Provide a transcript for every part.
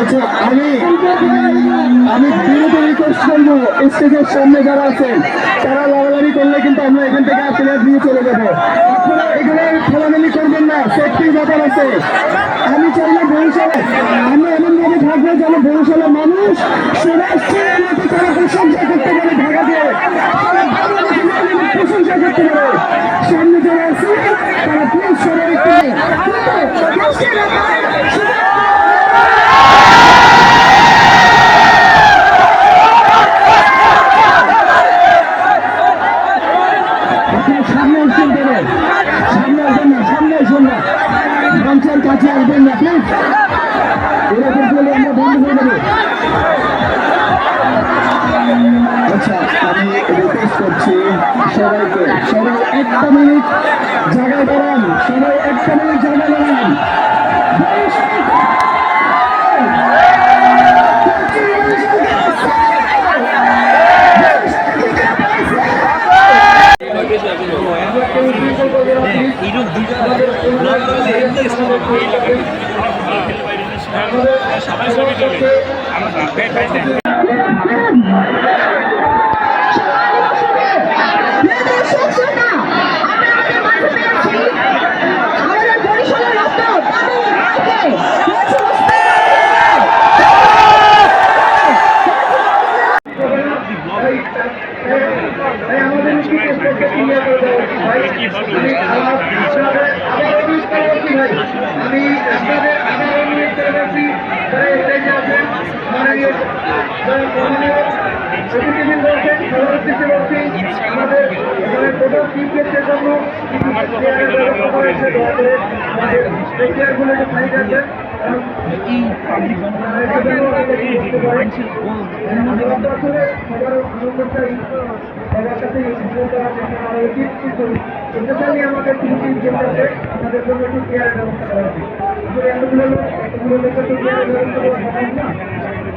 আচ্ছা আমি আমি সামনে যারা আছেন, তারা লড়ালড়ি করলে কিন্তু আমরা এখান থেকে প্লেয়ার দিয়ে চলে যাব। এখানে খেলামেলি করবেন না সেফটির ব্যাপার আছে। আমি চাইলে বরিশালে আমি এমন ভাবে থাকব যেন বরিশালের সামনে আসবেন না সামনে আসবেন না মঞ্চের কাছে আসবেন না প্লিজ এরকম করলে আমরা বন্ধ করে দেবো আচ্ছা আমি রিকোয়েস্ট করছি। সবাইকে, সবাই একটা মিনিট জায়গায় দাঁড়ান। সবাই একটা মিনিট জায়গায় দাঁড়ান। সবাই ছবি তুলে আমি আপনাদের আবার অনুরোধ করে বলছি যারা স্টেজে আছেন মাননীয় অতিথিবৃন্দ আছেন পরবর্তীতে আমাদের প্রধান টোটাল তিন গেটের জন্য কিছু চেয়ারের ব্যবস্থা করা হয়েছে দয়া করে আমাদের এই চেয়ারগুলো একটু খালি রাখবেন কারণ এই পাবলিক আসলে সবার আনন্দ চাই সবার সাথে এনজয় করার চেষ্টা করা উচিত কিন্তু স্পেশালি আমাদের তিন তিন গেট আছে আমাদের জন্য একটু চেয়ারের ব্যবস্থা করা উচিত আসলে এতগুলো লোক এতগুলো লোকের তো চেয়ারের ব্যবস্থা করা সম্ভব না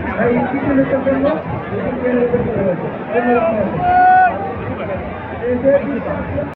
তাই কিছু লোকের জন্য একটু চেয়ারের ব্যবস্থা করা হয়েছে ধন্যবাদ